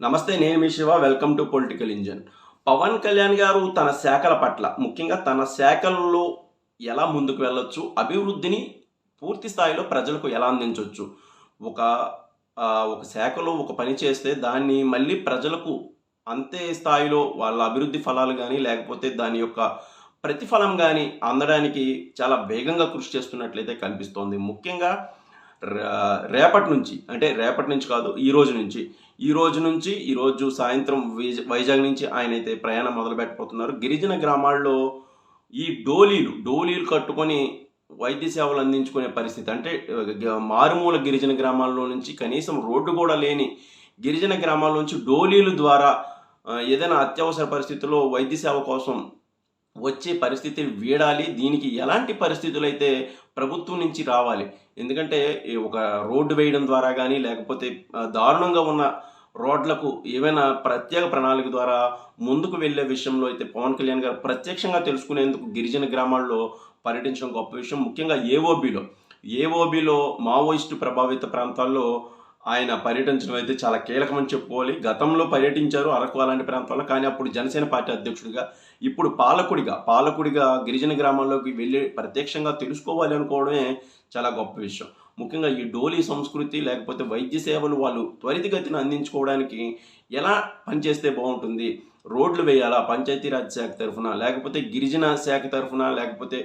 నమస్తే నేమి Shiva. Welcome to political engine Pawan Kalyan garu తన శాఖల పట్ల ముఖ్యంగా తన శాఖల్లో ఎలా ముందుకు వెళ్ళొచ్చు అభివృద్ధిని పూర్తి స్థాయిలో ప్రజలకు ఎలా అందించవచ్చు ఒక ఒక శాఖలో ఒక పని చేస్తే దాన్ని మళ్ళీ ప్రజలకు అంతే స్థాయిలో వాళ్ళ అభివృద్ధి ఫలాలు కానీ లేకపోతే దాని యొక్క ప్రతిఫలం కానీ అందడానికి చాలా వేగంగా కృషి చేస్తున్నట్లయితే కనిపిస్తోంది. ముఖ్యంగా రేపటి నుంచి అంటే రేపటి నుంచి కాదు ఈ రోజు నుంచి ఈ రోజు నుంచి ఈ రోజు సాయంత్రం వైజాగ్ నుంచి ఆయన అయితే ప్రయాణం మొదలు పెట్టబోతున్నారు గిరిజన గ్రామాల్లో ఈ డోలీలు డోలీలు కట్టుకొని వైద్య సేవలు అందించుకునే పరిస్థితి. అంటే మారుమూల గిరిజన గ్రామాల్లో నుంచి కనీసం రోడ్డు కూడా లేని గిరిజన గ్రామాల నుంచి డోలీలు ద్వారా ఏదైనా అత్యవసర పరిస్థితుల్లో వైద్య సేవ కోసం వచ్చే పరిస్థితి వీడాలి. దీనికి ఎలాంటి పరిస్థితులు అయితే ప్రభుత్వం నుంచి రావాలి? ఎందుకంటే ఈ ఒక రోడ్డు వేయడం ద్వారా కానీ లేకపోతే దారుణంగా ఉన్న రోడ్లకు ఏవైనా ప్రత్యేక ప్రణాళిక ద్వారా ముందుకు వెళ్ళే విషయంలో అయితే పవన్ కళ్యాణ్ గారు ప్రత్యక్షంగా తెలుసుకునేందుకు గిరిజన గ్రామాల్లో పర్యటించడం గొప్ప విషయం. ముఖ్యంగా ఏఓబిలో ఏఓబిలో మావోయిస్టు ప్రభావిత ప్రాంతాల్లో ఆయన పర్యటించడం అయితే చాలా కీలకమని చెప్పుకోవాలి. గతంలో పర్యటించారు అరకు అలాంటి ప్రాంతాల్లో కానీ అప్పుడు జనసేన పార్టీ అధ్యక్షుడిగా ఇప్పుడు పాలకుడిగా పాలకుడిగా గిరిజన గ్రామాల్లోకి వెళ్ళి ప్రత్యక్షంగా తెలుసుకోవాలి అనుకోవడమే చాలా గొప్ప విషయం. ముఖ్యంగా ఈ డోలీ సంస్కృతి లేకపోతే వైద్య సేవలు వాళ్ళు త్వరితగతిన అందించుకోవడానికి ఎలా పనిచేస్తే బాగుంటుంది? రోడ్లు వేయాలా? పంచాయతీరాజ్ శాఖ తరఫున లేకపోతే గిరిజన శాఖ తరఫున లేకపోతే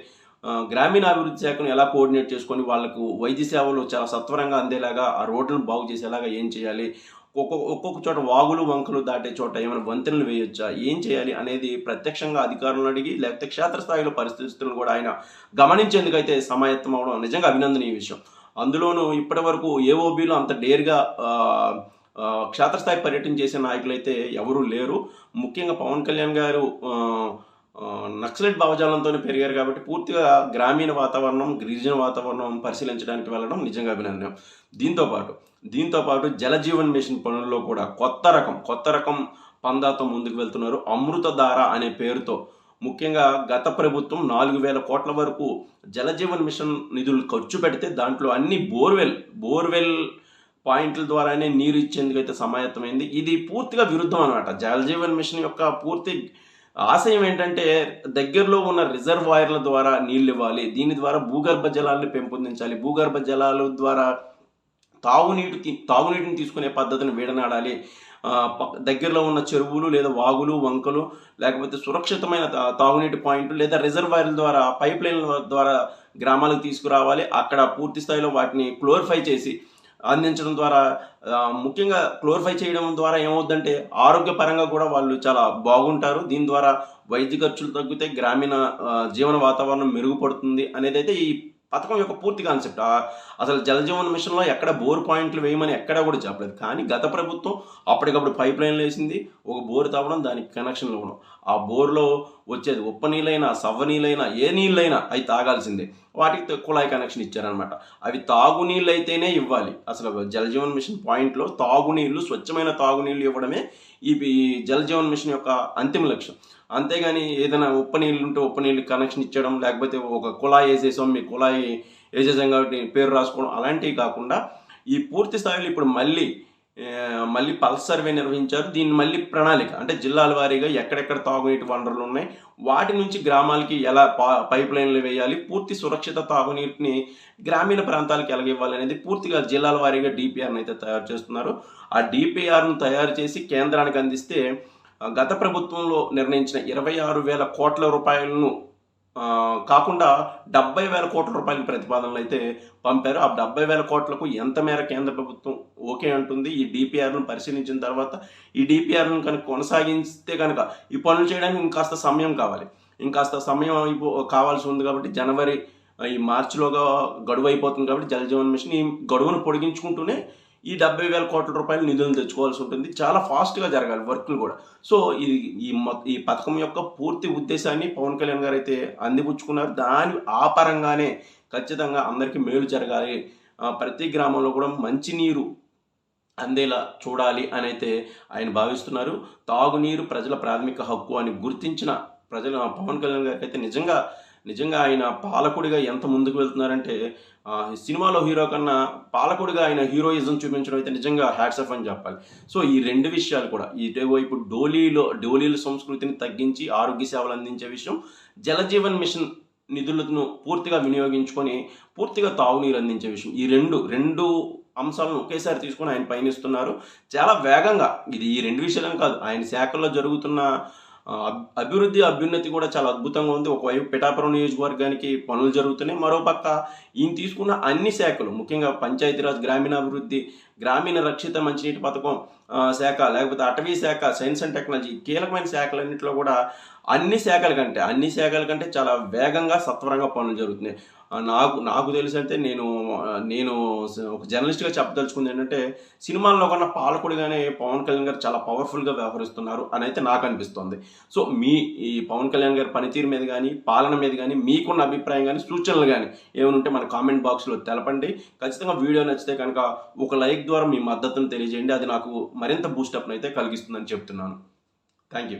గ్రామీణాభివృద్ధి శాఖను ఎలా కోఆర్డినేట్ చేసుకొని వాళ్ళకు వైద్య సేవలు చాలా సత్వరంగా అందేలాగా ఆ రోడ్లను బాగు చేసేలాగా ఏం చేయాలి? ఒక్కొక్క ఒక్కొక్క చోట వాగులు వంకలు దాటే చోట ఏమైనా వంతెనలు వేయొచ్చా? ఏం చేయాలి అనేది ప్రత్యక్షంగా అధికారులను అడిగి లేకపోతే క్షేత్రస్థాయిలో పరిస్థితులను కూడా ఆయన గమనించేందుకైతే సమాయత్తం అవడం నిజంగా అభినందనీయ విషయం. అందులోనూ ఇప్పటి వరకు ఏఓబీలో అంత డేర్గా క్షేత్రస్థాయి పర్యటన చేసే నాయకులైతే ఎవరూ లేరు. ముఖ్యంగా పవన్ కళ్యాణ్ గారు నక్సలైట్ భావజాలంతో పెరిగారు కాబట్టి పూర్తిగా గ్రామీణ వాతావరణం గిరిజన వాతావరణం పరిశీలించడానికి వెళ్ళడం నిజంగా అభినందనం దీంతో పాటు దీంతో పాటు జలజీవన్ మిషన్ పనుల్లో కూడా కొత్త రకం కొత్త రకం పందాతో ముందుకు వెళ్తున్నారు. అమృతధార అనే పేరుతో ముఖ్యంగా గత ప్రభుత్వం నాలుగు వేల కోట్ల వరకు జలజీవన్ మిషన్ నిధులు ఖర్చు పెడితే దాంట్లో అన్ని బోర్వెల్ బోర్వెల్ పాయింట్ల ద్వారానే నీరు ఇచ్చేందుకు అయితే సమాయత్తమైంది. ఇది పూర్తిగా విరుద్ధం అనమాట జలజీవన్ మిషన్ యొక్క పూర్తి ఆశయం ఏంటంటే దగ్గరలో ఉన్న రిజర్వాయర్ల ద్వారా నీళ్ళు ఇవ్వాలి దీని ద్వారా భూగర్భ జలాలను పెంపొందించాలి. భూగర్భ జలాల ద్వారా తాగునీటి తాగునీటిని తీసుకునే పద్ధతిని వీడనాడాలి. పక్క- దగ్గరలో ఉన్న చెరువులు లేదా వాగులు వంకలు లేకపోతే సురక్షితమైన తాగునీటి పాయింట్లు లేదా రిజర్వాయర్ల ద్వారా పైప్ లైన్ల ద్వారా గ్రామాలకు తీసుకురావాలి. అక్కడ పూర్తి స్థాయిలో వాటిని క్లోరిఫై చేసి అందించడం ద్వారా ముఖ్యంగా క్లోరిఫై చేయడం ద్వారా ఏమవుద్దంటే ఆరోగ్యపరంగా కూడా వాళ్ళు చాలా బాగుంటారు. దీని ద్వారా వైద్య ఖర్చులు తగ్గితే గ్రామీణ జీవన వాతావరణం మెరుగుపడుతుంది అనేది అయితే ఈ పథకం యొక్క పూర్తి కాన్సెప్ట్ అసలు జలజీవన్ మిషన్లో ఎక్కడ బోర్ పాయింట్లు వేయమని ఎక్కడా కూడా చెప్పలేదు. కానీ గత ప్రభుత్వం అప్పటికప్పుడు పైప్ లైన్లు వేసింది. ఒక బోరు తవ్వడం దానికి కనెక్షన్లు ఇవ్వడం ఆ బోర్లో వచ్చేది ఉప్ప నీళ్ళైనా సవ్వ నీళ్ళైనా ఏ నీళ్ళైనా అవి తాగాల్సిందే. వాటికి కుళాయి కనెక్షన్ ఇచ్చారనమాట అవి తాగునీళ్ళు అయితేనే ఇవ్వాలి. అసలు జలజీవన్ మిషన్ పాయింట్లో తాగునీళ్ళు స్వచ్ఛమైన తాగునీళ్ళు ఇవ్వడమే ఈ జలజీవన్ మిషన్ యొక్క అంతిమ లక్ష్యం. అంతేగాని ఏదైనా ఉప్ప నీళ్ళు ఉంటే ఉప్ప నీళ్ళు కనెక్షన్ ఇచ్చడం లేకపోతే ఒక కుళాయి వేసేసాం మీ కుళాయి వేసేసాం కాబట్టి పేరు రాసుకోవడం అలాంటివి కాకుండా ఈ పూర్తి స్థాయిలో ఇప్పుడు మళ్ళీ మళ్ళీ పల్స్ సర్వే నిర్వహించారు. దీన్ని మళ్ళీ ప్రణాళిక అంటే జిల్లాల వారీగా ఎక్కడెక్కడ తాగునీటి వనరులు ఉన్నాయి వాటి నుంచి గ్రామాలకి ఎలా పైప్ లైన్లు వేయాలి పూర్తి సురక్షిత తాగునీటిని గ్రామీణ ప్రాంతాలకు ఎలాగ ఇవ్వాలి అనేది పూర్తిగా జిల్లాల వారీగా డిపిఆర్ని అయితే తయారు చేస్తున్నారు. ఆ డిపిఆర్ను తయారు చేసి కేంద్రానికి అందిస్తే గత ప్రభుత్వంలో నిర్ణయించిన ఇరవై ఆరు వేల కోట్ల రూపాయలను కాకుండా డెబ్బై వేల కోట్ల రూపాయల ప్రతిపాదనలు అయితే పంపారు. ఆ డెబ్బై వేల కోట్లకు ఎంత మేర కేంద్ర ప్రభుత్వం ఓకే అంటుంది? ఈ డిపిఆర్ను పరిశీలించిన తర్వాత ఈ డిపిఆర్ను కనుక కొనసాగిస్తే కనుక ఈ పనులు చేయడానికి ఇంకాస్త సమయం కావాలి. ఇంకాస్త సమయం అయిపో కావాల్సి ఉంది కాబట్టి జనవరి ఈ మార్చిలోగా గడువు అయిపోతుంది కాబట్టి జలజీవన్ మిషన్ ఈ గడువును పొడిగించుకుంటూనే ఈ డెబ్బై వేల కోట్ల రూపాయలు నిధులను తెచ్చుకోవాల్సి ఉంటుంది. చాలా ఫాస్ట్గా జరగాలి వర్క్లు కూడా. సో ఇది ఈ మొ- ఈ పథకం యొక్క పూర్తి ఉద్దేశాన్ని పవన్ కళ్యాణ్ గారు అయితే అందిపుచ్చుకున్నారు. దాని ఆ పరంగానే ఖచ్చితంగా అందరికీ మేలు జరగాలి. ప్రతి గ్రామంలో కూడా మంచినీరు అందేలా చూడాలి అని అయితే ఆయన భావిస్తున్నారు. తాగునీరు ప్రజల ప్రాథమిక హక్కు అని గుర్తించిన ప్రజల పవన్ కళ్యాణ్ గారికి అయితే నిజంగా నిజంగా ఆయన పాలకుడిగా ఎంత ముందుకు వెళ్తున్నారంటే సినిమాలో హీరో కన్నా పాలకుడిగా ఆయన హీరోయిజం చూపించడం అయితే నిజంగా హ్యాట్స్ ఆఫ్ అని చెప్పాలి. సో ఈ రెండు విషయాలు కూడా ఇటువైపు డోలీలో డోలీల సంస్కృతిని తగ్గించి ఆరోగ్య సేవలు అందించే విషయం జలజీవన్ మిషన్ నిధులను పూర్తిగా వినియోగించుకొని పూర్తిగా తాగునీరు అందించే విషయం. ఈ రెండు రెండు అంశాలను ఒకేసారి తీసుకొని ఆయన పయనిస్తున్నారు. చాలా వేగంగా ఇది ఈ రెండు విషయాలను కాదు ఆయన శాఖల్లో జరుగుతున్న అభివృద్ధి అభ్యున్నతి కూడా చాలా అద్భుతంగా ఉంది. ఒకవైపు పిఠాపురం నియోజకవర్గానికి పనులు జరుగుతున్నాయి. మరోపక్క ఈయన తీసుకున్న అన్ని శాఖలు ముఖ్యంగా పంచాయతీరాజ్ గ్రామీణాభివృద్ధి గ్రామీణ రక్షిత మంచినీటి పథకం శాఖ లేకపోతే అటవీ శాఖ సైన్స్ అండ్ టెక్నాలజీ కీలకమైన శాఖలన్నింటిలో కూడా అన్ని శాఖల కంటే అన్ని శాఖల కంటే చాలా వేగంగా సత్వరంగా పనులు జరుగుతున్నాయి. నాకు నాకు తెలిసి అయితే నేను నేను స- ఒక జర్నలిస్ట్గా చెప్పదలుచుకుంది ఏంటంటే సినిమాల్లో కన్నా పాలకుడిగానే పవన్ కళ్యాణ్ గారు చాలా పవర్ఫుల్గా వ్యవహరిస్తున్నారు అని అయితే నాకు అనిపిస్తుంది. సో మీ ఈ పవన్ కళ్యాణ్ గారి పనితీరు మీద కానీ పాలన మీద కానీ మీకున్న అభిప్రాయం కానీ సూచనలు కానీ ఏమైనా ఉంటే మన కామెంట్ బాక్స్లో తెలపండి. ఖచ్చితంగా వీడియో నచ్చితే కనుక ఒక లైక్ ద్వారా మీ మద్దతును తెలియజేయండి. అది నాకు మరింత బూస్టప్ను అయితే కలిగిస్తుందని చెప్తున్నాను. Thank you